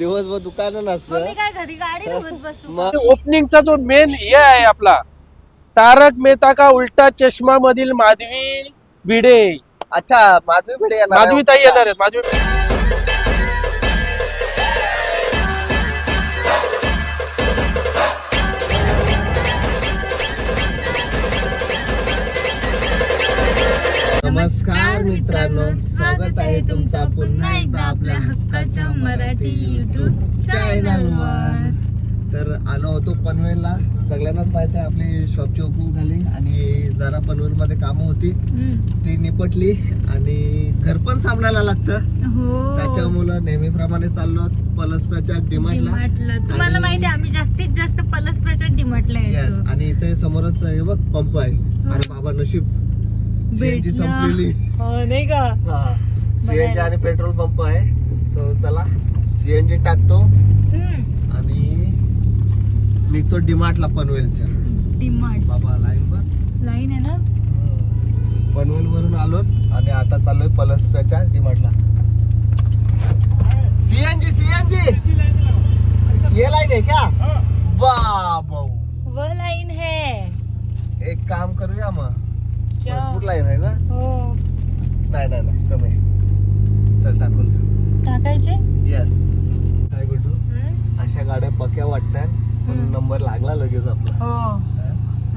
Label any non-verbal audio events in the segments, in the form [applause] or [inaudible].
दिवसभर दुकान मग नसतं. मी काय घरी गाडी धुवत बसू? [laughs] मग ओपनिंगचा जो मेन हे आहे आपला. तारक मेहता का उलटा चष्मा मधील माधवी भिडे? अच्छा माधवी भिडे येणार आहे. माधवी ताई येणार आहेत माधवी नमस्कार मित्रांनो स्वागत आहे तुमचा पुन्हा एकदा आपल्या मराठी युट्यूब चॅनलवर तर आलो होतो पनवेलला. सगळ्यांनाच माहिती आहे आपली शॉपची ओपनिंग झाली आणि जरा पनवेलमध्ये कामं होती. ती निपटली आणि घर पण सांभाळायला लागतं. हो. त्याच्यामुळं नेहमीप्रमाणे चाललो पलसप्याच्या डिमांडला तुम्हाला माहिती आहे आम्ही जास्तीत जास्त पलसप्याच्या डिमार्टला येस आणि इथे समोरच हे बघ पंप आहे. अरे बाबा नशीब. सीएनजी. संपलेली. हो नाही का? सीएनजी आणि पेट्रोल पंप आहे. सो चला सीएनजी टाकतो. हम्म. आणि निघतो डिमार्टला पनवेलच्या. डिमार्ट बाबा लाईन वर? लाईन आहे ना? पनवेल वरून आलोत आणि आता चाललोय पलसप्याच्या डिमार्टला सीएनजी सीएनजी ये लाईन आहे क्या? बाबा. वो लाईन है. एक काम करूया मग. भरपूर लाईन आहे ना? हो. नाही नाही कमी आहे. चल टाकून टाकायचे? येस काय हम्म. अशा गाड्या पक्या वाटतात पण हम्म. नंबर लागला लगेच आपला. हो.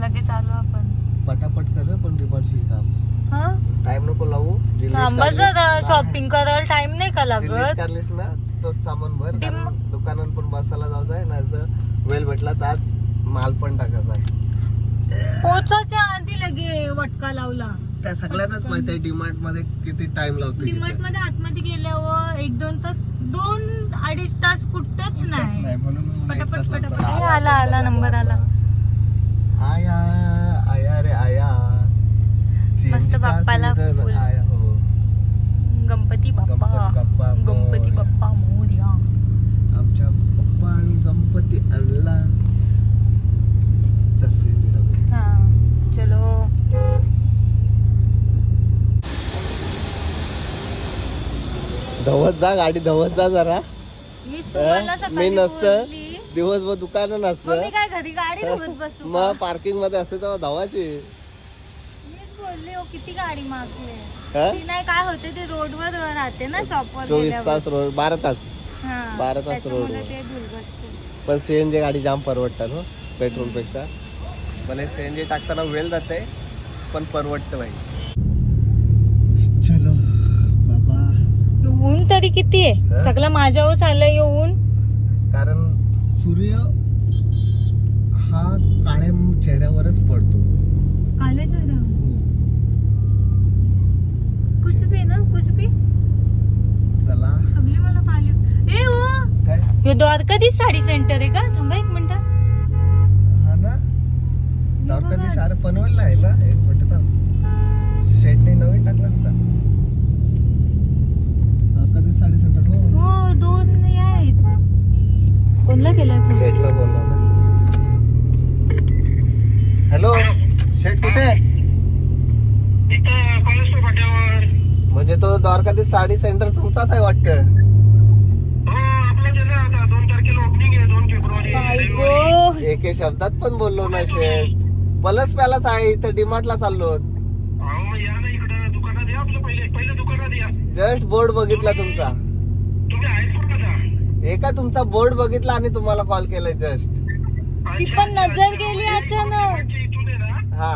लगेच आलो आपण. पटापट कर पण डिमांडशी काम. हा? टाइम नको लावू. शॉपिंग करायला टाइम नाही का लागत? काढलीस ना तोच सामान भर. दुकानात पण बसायला जायचं आहे नाही तर वेळ भेटला तर आज माल पण टाकायचा आहे. पोचाच्या आधी लगे वटका लावला. त्या सगळ्यांनाच माहिती आहे डिमांडमध्ये किती टाइम लावतो डीमार्टमध्ये आतमध्ये गेल्यावर एक दोन तास दोन अडीच तास कुठंच नाही. नाही म्हणून मी एक पटापट तास पटापट. लावतो. आला आला नंबर आला. आया आया रे आया. CNG मस्त का बाप्पाला. आया हो. गणपती बाप्पा. गणपती बाप्पा गणपती मोरया. बाप्पा मोर्या. आमच्या धवत जा गाडी धवत जा जरा. मी नसतं. दिवसभर दुकान नसतं. मग? पार्किंगमध्ये असते तेव्हा धावाची मीच बोलली किती गाडी मागले? ती नाही काय होते ते राहते ना चोवीस तास रोड बारा तास. हा, बारा तास धुलगसते. पण सीएनजी गाडी जाम परवडतात हो पेट्रोलपेक्षा भले सीएनजी टाकताना वेळ जाते पण परवडतं भाई ऊन तरी किती आहे? हा? सगळं माझ्यावर चाललंय ऊन. कारण सूर्य हा काळ्या चेहऱ्यावरच पडतो. काले कुछ भी ना कुछ भी. चला. सगळी मला काले ए ओ! काय? हे द्वारकाधीश साडी सेंटर आहे का? थांबा एक मिनिट. हा ना? द्वारकाधीश अरे पनवेलला आहे ना? एक मिनिट थांब. शेटने नवीन टाकला का द्वारकाधीश साडी सेंटर हो हो दोन हे आहेत. कोणला केलाय फोन? शेटला बोलला ना. हॅलो शेट कुठे? आहे? म्हणजे तो द्वारकाधीश साडी सेंटर तुमचाच आहे वाटतं? बाई गो. एके शब्दात पण बोललो ना शेट पलस प्यालाच आहे इथं डिमार्टला चाललो. जस्ट बोर्ड बघितला तुमचा. एका तुमचा बोर्ड बघितला आणि तुम्हाला कॉल केलाय जस्ट ती पण नजर गेली अचानक. हा.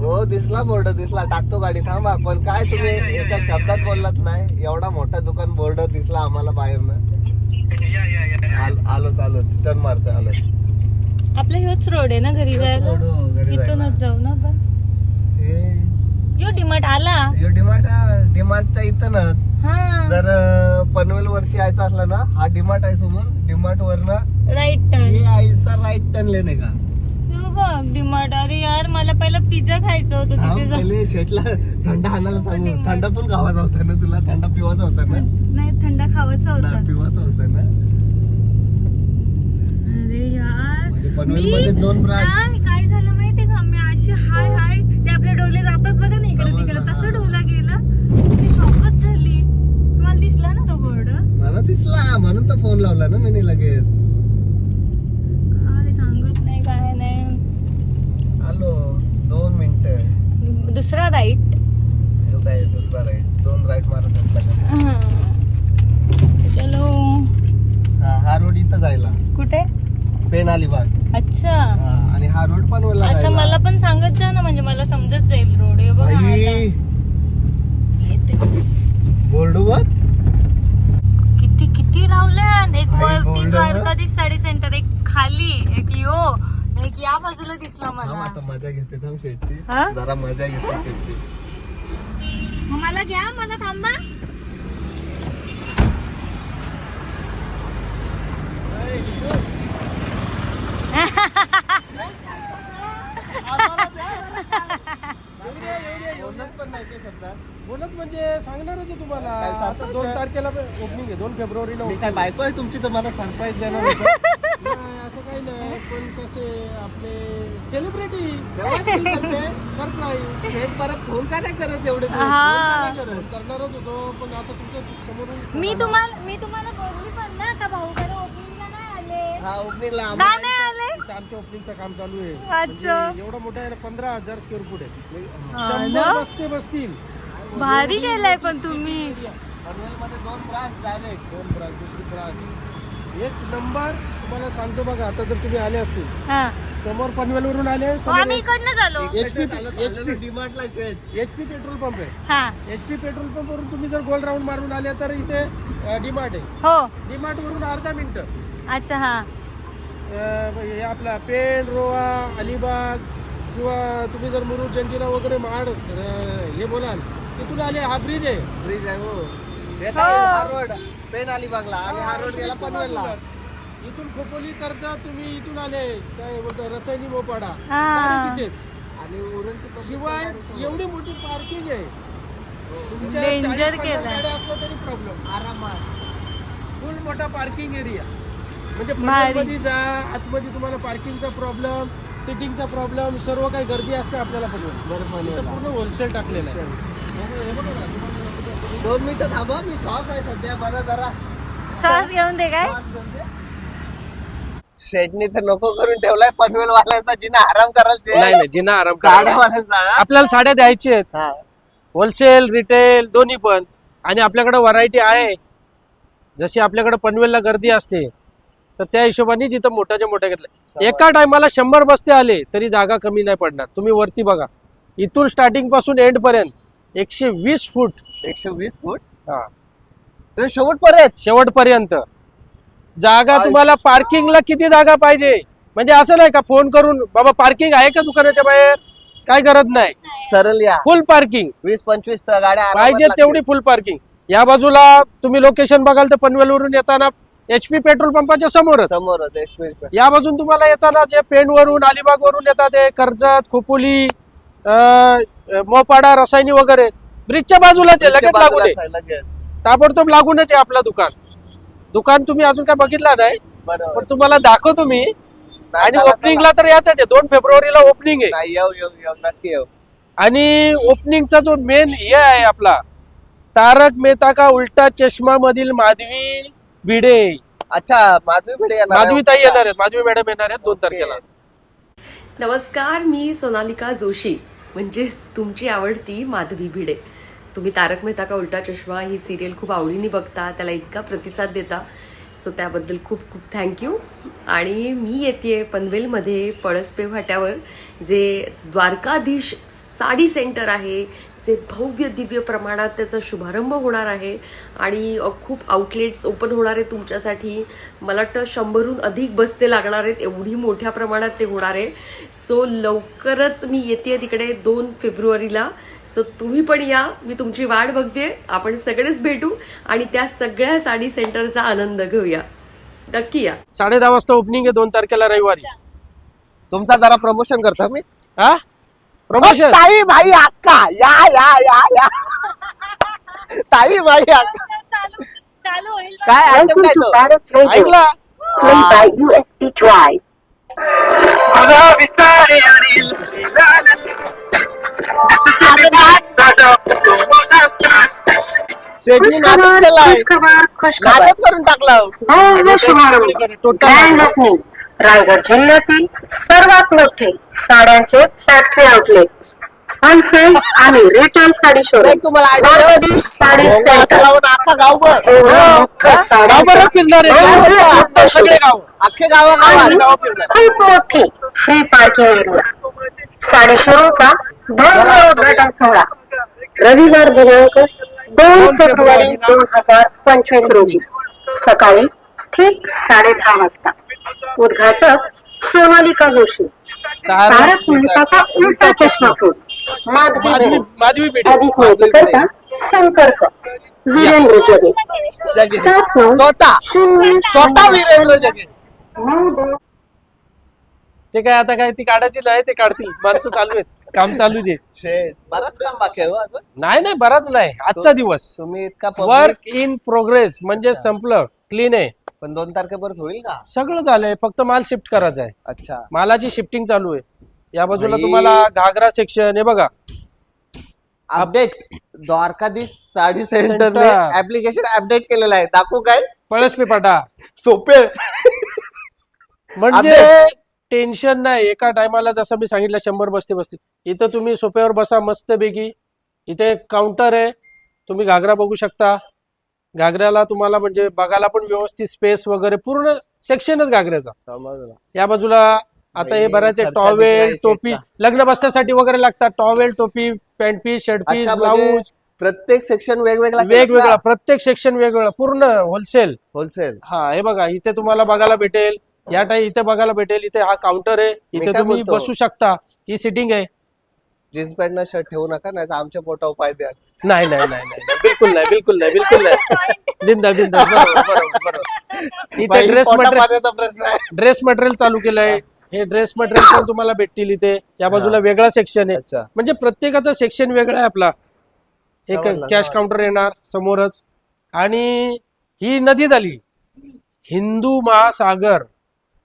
हो दिसला बोर्ड दिसला. टाकतो गाडी थांबा. पण काय तुम्ही एका शब्दात बोललात नाही? एवढा मोठा दुकान बोर्ड दिसला आम्हाला बाहेरनं. आल- आलोच आलोच. टर्न मारतोय आलोच. आपला ह्योच रोड आहे ना घरी जायला? रोड हो. इथूनच जाऊ ना आपण. हे यो डिमार्ट आला. यो डिमार्ट डिमार्टच्या इथनच. हा. जर पनवेल वर्षी यायचं असलं ना हा डिमार्ट आहे समोर. डिमार्ट वरनं राईट टर्न हे आईचा राईट टर्न लेने का? हो बघ डिमार्ट. अरे यार मला पहिला पिझ्झा खायचं होतं हा, तिथे पहिले शेटला थंड आणायला सांगू. थंड पण खावायचा होता ना तुला? थंड पिवायचा होता ना? नाही थंड खावायचा होता. ना, पिवायचा होता ना? अरे यार. म्हणजे पनवेलमध्ये दोन ब्रांच. काय काय झालं माहितीये का? मी अशी हाय हाय आपले डोले जातात बघा ना इकडे तिकडे. तसं डोला गेला. ती शॉकच झाली. तुम्हाला दिसला ना तो बोर्ड मला दिसला. म्हणून तर फोन लावला ना मी लगेच. काय सांगत नाही काय नाही. आलो. दोन मिनिट. दुसरा राईट. काय दुसरा राईट. दोन राईट मारत असला चलो. हा रोड इथं जायला. कुठे? पेन अलिबाग अच्छा. आणि हा रोड पण मला समजत जाईल रोड. हे बघ बाई, येते. बोर्ड बघ किती किती लावल्या एक वरती बोर्ड. द्वारकाधीश साडी सेंटर एक खाली एक यो एक या बाजूला दिसला मला. आता मजा घेते थांब शेटची हा? जरा मजा घेते शेटची मला घ्या मला थांबा. [laughs] बोलत म्हणजे सांगणारच आहे तुम्हाला काय आता दोन आहे? तारखेला ओपनिंग आहे दोन फेब्रुवारीला मी काय बायको आहे तुमची तर मला सरप्राईज देणार होतं नाही, असं काही नाही पण कसे आपले सेलिब्रिटी तेव्हाच मी करते. सरप्राईज शेट परत फोन का नाही करत एवढे दिवस? हा. फोन का नाही करत? करणारच होतो पण आता तुमच्या समोरून मी तुम्हाला मी तुम्हाला बोलली पण ना का भाऊ नाही आले हा ओपनिंगला का नाही आले. इथं आमच्या ओपनिंगचं काम चालू आहे. अच्छा. म्हणजे एवढा मोठा आहे ना, पंधरा हजार स्क्वेअर फूट आहे. हा शंभर? बसते बसतील. भारी केलाय पण तुम्ही. पनवेलमध्ये दोन ब्रांच डायरेक्ट दोन ब्रांच दुसरी ब्रांच एक नंबर तुम्हाला सांगतो बघा आता जर तुम्ही आले असतील. हा. समोर पनवेलवरून आले हो, आम्ही इकडनं झालो. डिमार्टला शेट एच पी पेट्रोल पंप आहे. हा. एच पी पेट्रोल पंपवरून तुम्ही जर गोल राऊंड मारून आले तर इथे डिमार्ट आहे. हो. डिमार्ट वरून अर्धा मिनिट अच्छा हा. हे आपला पेण रोहा अलिबाग किंवा तुम्ही जर मुरुड जंजिरा वगैरे महाड अं, हे बोलाल. तिथून आले? हा ब्रिज आहे? ब्रिज आहे हो. हे हो. हा रोड पेन अलिबागला. आणि हा रोड गेला पनवेलला. इथून खोपोली कर्जा तुम्ही इथून आले. काय बोलतो रसायनी मोपाडा. हा. इथेच आणि उरणची शिवाय एवढी मोठी पार्किंग आहे. तुमच्या Danger 40-50 केलंय. गाड्या असल्या तरी प्रॉब्लेम आरामात. फुल मोठा पार्किंग एरिया म्हणजे. मध्ये जा आतमध्ये तुम्हाला पार्किंगचा प्रॉब्लेम सिटिंगचा प्रॉब्लेम सर्व काही गर्दी असते आपल्याला पण. पूर्ण होलसेल टाकलेलं आहे. दोन मिनिटं थांबा मी शॉप आहे सध्या. बरं जरा. श्वास घेऊन दे काय? शेटनी तर नको करून ठेवलाय पनवेल वाल्याचा जिना आराम नाही नाही जिना आराम साड्या आपल्याला साड्या द्यायची आहेत. हा. होलसेल रिटेल दोन्ही पण. आणि आपल्याकडे व्हरायटी आहे. जशी आपल्याकडे पनवेलला गर्दी असते तर त्या हिशोबाने जिथं मोठ्याच्या मोठ्या घेतल्या. एका टायमाला शंभर बसते आले तरी जागा कमी नाही पडणार. तुम्ही वरती बघा. इथून स्टार्टिंगपासून एंड पर्यंत एकशे वीस फूट. एकशे वीस फूट? हा, ते शेवट पर्यंत? शेवटपर्यंत जागा? तुम्हाला पार्किंगला किती जागा पाहिजे? म्हणजे असं नाही का फोन करून बाबा पार्किंग आहे का दुकानाच्या बाहेर? काय गरज नाही. सरळ या. फुल पार्किंग वीस पंचवीस गाड्या पाहिजे. तेवढी फुल पार्किंग या बाजूला तुम्ही लोकेशन बघाल तर पनवेलवरून येताना एच पी पेट्रोल पंपाच्या समोरच. समोरच एक्सप्रेस या बाजून तुम्हाला येताना जे पेणवरून अलिबाग वरून येतात ते कर्जत खोपोली अं, मोपाडा रसायनी वगैरे ब्रिजच्या बाजूलाच आहे लगेच लागून आहे. लगेच. ताबडतोब लागूनच आहे आपलं दुकान. दुकान तुम्ही अजून काय बघितलं नाही बरोबर. पण तुम्हाला दाखवतो मी. नाही, आणि चला, ओपनिंगला तर याच आहे दोन फेब्रुवारीला ओपनिंग आहे. नाही येऊ येऊ येऊ नक्की येऊ. आणि ओपनिंगचा जो मेन हे आहे आपला तारक मेहता का उलटा चष्मा मधील माधवी भिडे. अच्छा माधवी भिडे येणार आहे. माधवी ताई येणार आहेत. माधवी मॅडम येणार आहेत दोन तारखेला. नमस्कार मी सोनालिका जोशी. म्हणजेच तुमची आवडती माधवी भिडे. तुम्ही तारक मेहता का उलटा चष्मा ही सिरियल खूप आवडीने बघता त्याला इतका प्रतिसाद देता. सो त्याबद्दल खूप खूप थँक्यू आणि मी येते पनवेलमध्ये पळसपे फाट्यावर जे द्वारकाधीश साडी सेंटर आहे जे भव्य दिव्य प्रमाणात त्याचा शुभारंभ होणार आहे आणि खूप आउटलेट्स ओपन होणार आहे तुमच्यासाठी. मला वाटतं शंभरहून अधिक बसते लागणार आहेत. एवढी मोठ्या प्रमाणात ते होणार आहे. सो लवकरच मी येते तिकडे दोन फेब्रुवारीला. सो तुम्ही पण या. मी तुमची वाट बघते. आपण सगळेच भेटू आणि त्या सगळ्या साडी सेंटरचा आनंद घेऊया. नक्की या. साडे दहा वाजता ओपनिंग आहे दोन तारखेला रविवारी. तुमचा जरा प्रमोशन करतो मी? हा? प्रमोशन ताई भाई अक्का या या या या ताई भाई अक्का चालू चालू होईल बघ. काय आयटम काय तो ऐकला. शेटनी नाटक केलाय नाटक करून टाकला टोटल रायगड जिल्ह्यातील सर्वात मोठे साड्यांचे फॅक्टरी आउटलेट होलसेल आणि रिटेल साडी शोरूम? द्वारकाधीश साडी खूप मोठी फ्री पार्किंग एरिया साडी शोरूमचा भव्य उद्घाटन सोहळा. रविवार दिनांक दोन फेब्रुवारी दोन हजार पंचवीस रोजी. सकाळी ठीक साडे दहा वाजता. उद्घाटक सोनालिका जोशी. तारक मेहताचा उलटा चष्मा फोन माधवी अधिक माहिती करता संपर्क वीरेंद्र जगे. सात नऊ स्वतः. शून्य स्वतः वीरेंद्र जगे. नऊ दोन. ते काय आता काय ती काढायची नाही ते काढतील. माणसं चालू आहेत. काम चालू आहे शेट. बराच काम बाकी आहे हो अजून. नाही नाही बराच नाही. आजचा दिवस. तुम्ही इतका public- वर्क इन प्रोग्रेस म्हणजे संपलं. क्लीन आहे. पण दोन तारखेपर्यंत होईल का? सगळं झालंय फक्त माल शिफ्ट करायचा आहे. अच्छा. मालाची शिफ्टिंग चालू आहे. या बाजूला भाई. तुम्हाला घागरा सेक्शन हे बघा. अपडेट द्वारकाधीश साडी सेंटरने Center. ऍप्लिकेशन अपडेट केलेलं आहे. दाखवू काय? पळस पेपाटा. सोपे. म्हणजे टेन्शन नाही. एका टायमाला जसं मी सांगितलं शंभर बसते बसते. इथं तुम्ही सोप्यावर बसा मस्तपैकी. इथे काउंटर आहे. तुम्ही घागरा बघू शकता. घागऱ्याला तुम्हाला म्हणजे बघायला पण व्यवस्थित स्पेस वगैरे पूर्ण सेक्शनच घागऱ्याचा. या बाजूला आता हे बऱ्याच टॉवेल टोपी. लग्न बसण्यासाठी वगैरे लागतात. टॉवेल टोपी pant piece shirt piece blouse प्रत्येक सेक्शन वेगवेगळा वेगवेगळा प्रत्येक सेक्शन वेगवेगळा पूर्ण होलसेल होलसेल हा हे बघा इथे तुम्हाला बघायला भेटेल. या टाइम इथे बघायला भेटेल. इथे हा काउंटर आहे. इथे तुम्ही? बसू शकता. ही सिटिंग आहे. जीन्स पॅन्ट न शर्ट ठेवू नका नाही तर आमच्या पोटावर पाय द्या. नाही नाही नाही नाही नाही. बिलकुल नाही बिलकुल नाही बिलकुल नाही. बिंदा बिंदा बरोबर बरोबर बरोबर. इथे बाई, ड्रेस मटेरियल पाण्याचा प्रश्न आहे. ड्रेस मटेरियल चालू केलंय. हे ड्रेस मटेरियल पण तुम्हाला भेटतील इथे. या बाजूला वेगळा सेक्शन आहे. अच्छा. म्हणजे प्रत्येकाचा सेक्शन वेगळा आहे आपला. एक समजलं, कॅश समजलं. काउंटर येणार समोरच. आणि ही नदी झाली. हिंदू महासागर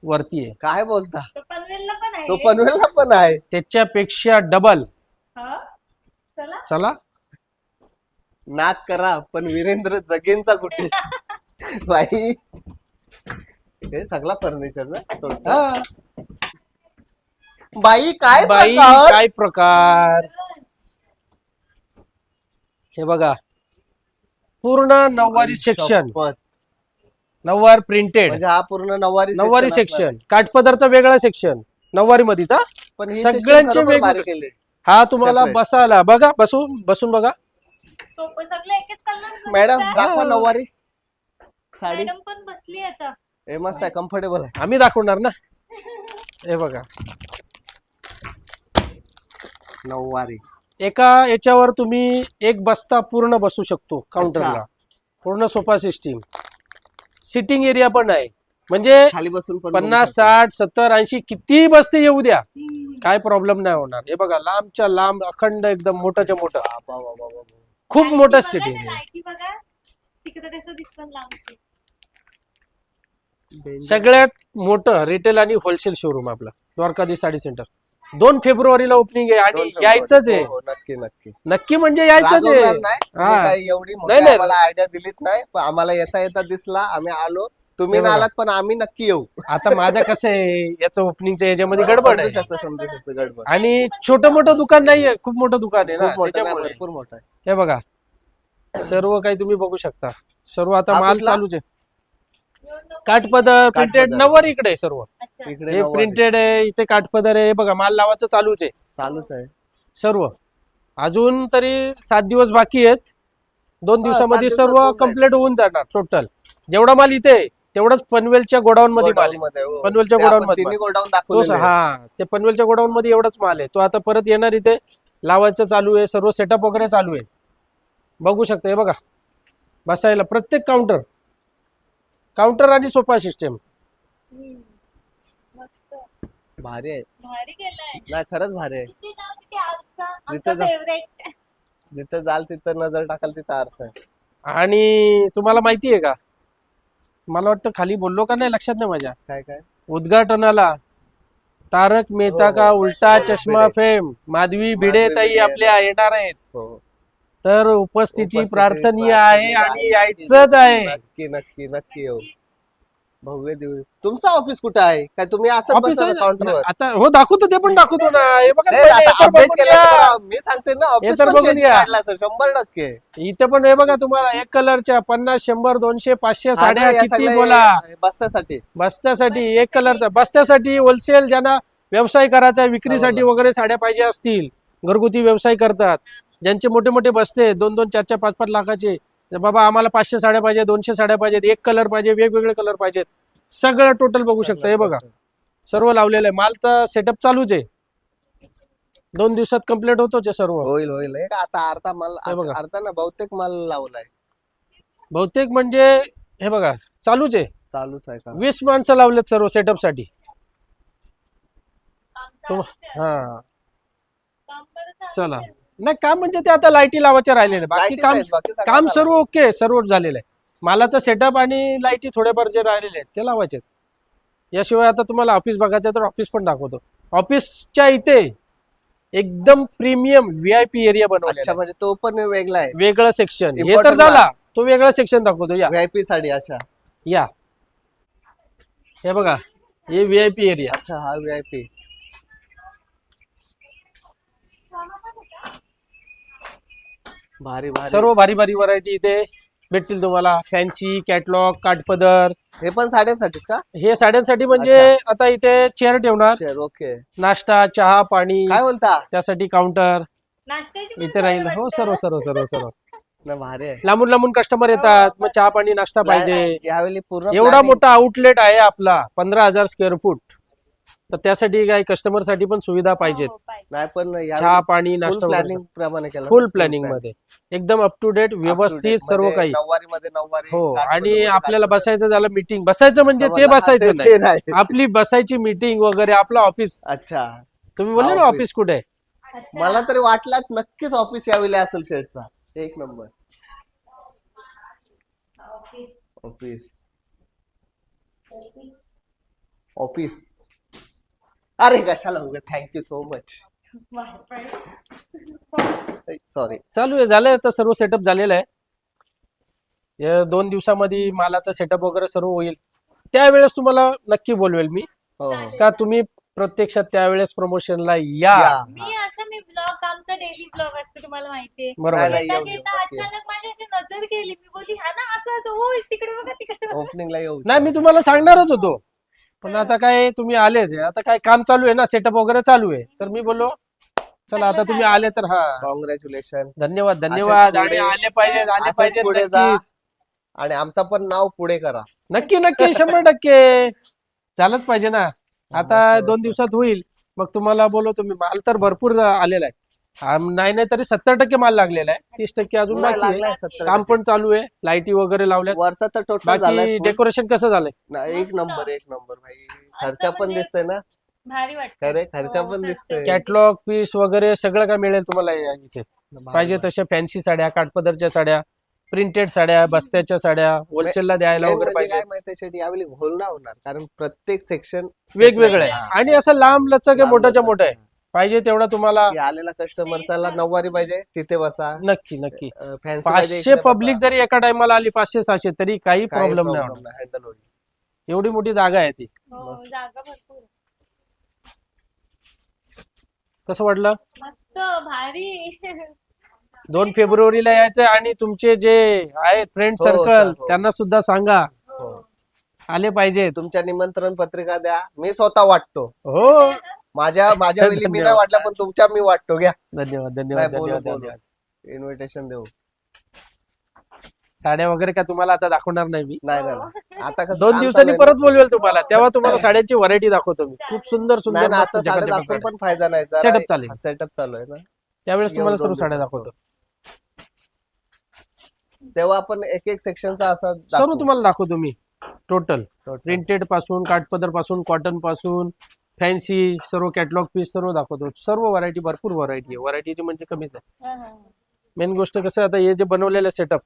वरती आहे. काय बोलता? तो पनवेलला पण आहे. तो पनवेलला पण आहे. त्याच्यापेक्षा डबल? चला. चला. नाक करा पण वीरेंद्र जगेंचा कुठे? बाई. हे सगळा फर्निचर ना थोडक्यात. हा. बाई काय बाई प्रकार? काय प्रकार? हे बघा. पूर्ण नऊवारी सेक्शन शपथ. नऊवार प्रिंटेड म्हणजे हा पूर्ण नऊवारी नऊवारी section सेक्शन काठपदरचा वेगळा सेक्शन नऊवारी मधीचा. पण ही section सगळ्यांचे खरोखर भारी वेगवेगळे. केली. हा तुम्हाला Separate. बसायला. बघा बसून बसून बघा. सोपं सगळे एकच कलर मॅडम दाखवा नऊवारी. साडी. मॅडम पण बसली आता. हे मस्त आहे कम्फर्टेबल आहे. आम्ही दाखवणार ना? हे बघा. नऊवारी. एका याच्यावर तुम्ही एक बस्ता पूर्ण बसू शकतो काउंटरला पूर्ण सोफा सिस्टीम सिटिंग एरिया पण आहे. म्हणजे खाली बसून पण पन्नास साठ सत्तर ऐंशी किती बसते येऊ द्या. काय प्रॉब्लेम नाही होणार. हे बघा लांबच्या लांब अखंड एकदम मोठ्याच्या मोठं. खूप मोठं लांबशी. सगळ्यात मोठं रिटेल आणि होलसेल शोरूम आपला. द्वारकाधी साडी सेंटर दोन फेब्रुवारीला ओपनिंग आहे आणि. यायचंच आहे. हो, हो, नक्की नक्की. नक्की म्हणजे यायचंच आहे. एवढी आयडिया दिलीत नाही. पण आम्हाला येता येता दिसला. आम्ही आलो. तुम्ही. आलात पण आम्ही नक्की येऊ. आता माझं कसं आहे याचं ओपनिंगच्या याच्यामध्ये गडबड समजू आहे. शकतो समजू शकतो गडबड. आणि छोटं मोठं दुकान नाहीये खूप मोठं दुकान आहे ना खूप मोठा नाही, त्याच्यामुळे. भरपूर मोठा आहे. हे बघा. सर्व काही तुम्ही बघू शकता. सर्व आता हा माल कुठला? चालूच आहे. काठपदर प्रिंटेड काठपदर. नवर इकडे आहे सर्व. अच्छा. इकडे हे. प्रिंटेड आहे. इथे काठपदर आहे हे बघा माल लावायचं चालूच आहे. चालूच आहे. सर्व. अजून तरी सात दिवस बाकी आहेत. दोन हा, दिवसामध्ये दिवसात सर्व होऊन जाईल. कंप्लीट होऊन जाणार टोटल जेवढा माल इथे आहे, तेवढाच पनवेलच्या गोडाऊन मध्ये माल आहे. हो. पनवेलच्या ते आपण गोडाऊन मध्ये तिन्ही गोडाऊन तो दाखवले हा ते पनवेलच्या गोडाऊन मध्ये एवढाच माल आहे. तो आता परत येणार इथे लावायचं चालू आहे सर्व सेटअप वगैरे चालू आहे. बघू शकता हे बघा. बसायला प्रत्येक काउंटर काउंटर आणि सोफा सिस्टम हम्म. मस्त भारी आहे. भारी नाही खरंच भारी आहे. किती नाव किती आवडतं जिथं आमचं जा- फेवरेट जिथं जाल तिथं नजर टाकाल तिथं आरसा आहे. आणि तुम्हाला माहिती आहे का? मला वाटतं खाली बोललो का नाही लक्षात नाही माझ्या. काय काय? उद्घाटनाला तारक मेहता हो, का हो. उलटा हो, चष्मा भिडे. फेम? माधवी भिडे माधवी ताई भिडे आपल्या येणार आहेत. हो. तर उपस्थिती उपस्थिती प्रार्थनीय आहे आणि यायचंच आहे. नक्की नक्की नक्की येऊ भव्य दिव्य तुमचं ऑफिस कुठं आहे? काय तुम्ही असं काउंटरवर आता हो दाखवतो ते पण दाखवतो ना. हे बघा नाही, आता update केलं मी सांगते ना ऑफिस तर बघून. काढला सर शंभर टक्के. इथे पण हे बघा तुम्हाला एक कलरच्या पन्नास शंभर दोनशे पाचशे साड्या या किती सगळ्या बोला. बसण्यासाठी. बस्त्यासाठी एक कलरचा बस्त्यासाठी होलसेल ज्यांना व्यवसाय करायचा आहे, विक्रीसाठी. वगैरे साड्या पाहिजे असतील घरगुती व्यवसाय करतात ज्यांचे मोठे मोठे बसते दोन दोन चार चार पाच पाच लाखाचे बाबा आम्हाला पाचशे साड्या पाहिजे दोनशे साड्या पाहिजेत एक कलर पाहिजे वेगवेगळे कलर पाहिजेत. सगळं टोटल बघू शकता. हे बघा. सर्व लावलेलं आहे. माल तर सेटअप चालूच आहे. दोन दिवसात कंप्लीट होतोच आहे सर्व. होईल होईल. हे का आता अर्धा माल हे बघा. अर्धा ना बहुतेक माल लावलाय. बहुतेक म्हणजे हे बघा चालूच आहे. चालूच आहे का? वीस माणसं लावलेत सर्व सेटअपसाठी. तुम- हा. चला. नाही काम म्हणजे ते आता लाईटी लावायचे राहिलेले. बाकी Lighties काम आहेत, बाकी सगळं काम झालं. सर्व ओके सर्व झालेलं आहे. मालाचा सेटअप आणि लाईटी थोडेफार जे राहिलेले आहेत ते लावायचे याशिवाय आता तुम्हाला ऑफिस बघायचं आहे तर ऑफिस पण दाखवतो. ऑफिसच्या इथे एकदम premium V I P area अच्छा. म्हणजे तो पण वेगळा आहे. वेगळं सेक्शन हे तर Important झाला. तो वेगळा सेक्शन दाखवतो. या. व्हीआयपी साडी अशा या. हे बघा. हे व्ही आय पी एरिया अच्छा हा व्हीआयपी भारी भारी. सर्व भारी भारी व्हरायटी इथे भेटतील तुम्हाला. फॅन्सी कॅटलॉग काठपदर. हे पण साड्यांसाठीच का? हे साड्यांसाठी म्हणजे आता इथे चेअर ठेवणार. ओके नाश्ता चहा पाणी काय बोलता? त्यासाठी काउंटर नाश्त्याची इथे राहील. हो. सर्व सर्व सर्व [laughs] सर्व. ना भारी आहे. लांबून लांबून कस्टमर येतात. मग चहा पाणी नाश्ता पाहिजे. यावेळी पूर्ण एवढा planning- मोठा आउटलेट आहे आपला. पंधरा हजार स्क्वेअर फूट तर त्यासाठी काय कस्टमरसाठी पण सुविधा पाहिजेत हो, पाहिजे. नाही पण चहा पाणी नाश्ता प्लॅनिंग प्रमाणे केलं फुल प्लॅनिंगमध्ये. एकदम अप टू डेट व्यवस्थित सर्व काही. नऊवारी मध्ये नऊवारी हो आणि आपल्याला. बसायचं झालं मीटिंग बसायचं म्हणजे ते. बसायचं नाही. आपली बसायची मीटिंग वगैरे आपलं ऑफिस अच्छा. तुम्ही बोलले ना हा, ऑफिस कुठे आहे? मला तरी वाटलं नक्कीच ऑफिस यावेळी असेल शेडचा एक नंबर ऑफिस ऑफिस ऑफिस अरे कशाला उगा थँक्यू सो मच. सॉरी चालू आहे झालंय तर सर्व सेटअप झालेलं आहे. या दोन दिवसामध्ये मालाचा सेटअप वगैरे सर्व होईल. त्यावेळेस तुम्हाला नक्की बोलवेल मी. हो हो. का तुम्ही प्रत्यक्षात त्यावेळेस प्रमोशनला या? या. मी असं मी ब्लॉग आमचा डेली ब्लॉग असतो तुम्हाला माहितीये बरोबर. नाही, आहे. नाही, येता येऊ, येऊ, येता नक्की येऊ. अचानक माझी अशी नजर गेली मी बोलली हा ना असं असं हो तिकडे बघा तिकडे बघा. ओपनिंगला येऊ. नाही मी तुम्हाला सांगणारच होतो. पण आता काय तुम्ही आलेच आहे. आता काय काम चालू आहे ना सेटअप वगैरे चालू आहे. तर मी बोललो चला आता तुम्ही आले तर हा. कॉंग्रॅच्युलेशन धन्यवाद धन्यवाद. पुढे- आणि आले पाहिजे आले पाहिजे पुढे जा. नक्की. आणि आमचं पण नाव पुढे करा. नक्की नक्की शंभर टक्के. झालंच पाहिजे ना. आता मस्त, दोन मस्त. दिवसात होईल. मग तुम्हाला बोलो तुम्ही माल तर भरपूर आलेला आहे. आम- नाही नाही तरी सत्तर टक्के माल लागलेला आहे. तीस टक्के अजून बाकी आहे. लागलाय सत्तर काम पण चालू आहे. लाईटी वगैरे लावल्यात. वरचा तर टोटल बाकी झालाय. डेकोरेशन कसं झालंय? ना, एक. नंबर एक नंबर भाई. खर्चा पण म्हणजे- दिसतोय ना? भारी वाटत खरे खर्चा पण दिसतोय. कॅटलॉग पीस वगैरे सगळं काय मिळेल तुम्हाला या इथे? पाहिजे तशा फॅन्सी साड्या काठपदरच्या साड्या प्रिंटेड साड्या बस्त्याच्या साड्या होलसेलला द्यायला Main वगैरे म्हणजे पाहिजे. काय माहितीये शेवटी यावेळी घोलणा होणार कारण प्रत्येक सेक्शन वेगवेगळं. आहे आणि असं लांब लचक आहे मोठ्याच्या मोठं आहे. पाहिजे तेवढा तुम्हाला आलेला कस्टमरचा नऊवारी पाहिजे तिथे बसा. नक्की नक्की. फॅन्सी पाचशे पब्लिक जरी एका टायमाला आली पाचशे सहाशे तरी काही प्रॉब्लेम नाही होणार. हँडल होईल एवढी मोठी जागा आहे ती. हो जागा भरपूर आहे. कसं वाटलं? मस्त भारी. दोन फेब्रुवारीला यायचं आणि तुमचे जे आहेत फ्रेंड हो, सर्कल हो. त्यांना सुद्धा सांगा. हो. आले पाहिजेत तुमच्या निमंत्रण पत्रिका द्या. मी स्वतः वाटतो. हो. माझ्या [laughs] माझ्या वेळी मी नाही. वाटला पण तुमच्या मी वाटतो घ्या धन्यवाद नाही, धन्यवाद बोलू, धन्यवाद बोलू. धन्यवाद इन्व्हिटेशन देऊ साड्या वगैरे काय तुम्हाला आता दाखवणार नाही मी नाही नाही, नाही आता कसं दोन दिवसांनी परत बोलवेल तुम्हाला तेव्हा [laughs] तुम्हाला साड्यांची व्हरायटी दाखवतो मी खूप सुंदर. सुंदर मस्त साडे दाखवून साड्या. पण फायदा नाही Setup चालू आहे. सेटअप चालू आहे ना त्यावेळेस तुम्हाला सर्व दोन साड्या. दाखवतो तेव्हा आपण एक एक सेक्शनचा असा सर्व दाखवू. तुम्हाला दाखवतो मी टोटल Total. प्रिंटेडपासून काठपदरपासून कॉटनपासून फॅन्सी सर्व कॅटलॉग पीस सर्व दाखवतो. सर्व व्हरायटी भरपूर व्हरायटी आहे. व्हरायटीची म्हणजे कमीच आहे. हा, हा. मेन गोष्ट कसं आता हे जे बनवलेलं सेटअप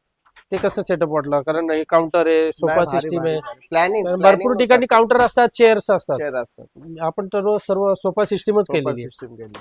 ते कसं सेटअप वाटलं? कारण हे काउंटर आहे सोफा सिस्टीम आहे. प्लॅनिंग भरपूर ठिकाणी काउंटर असतात चेअर्स असतात. चेअर असतात. आपण तर रोज सर्व सोफा सिस्टीमच केलेली आहे. सिस्टीम केली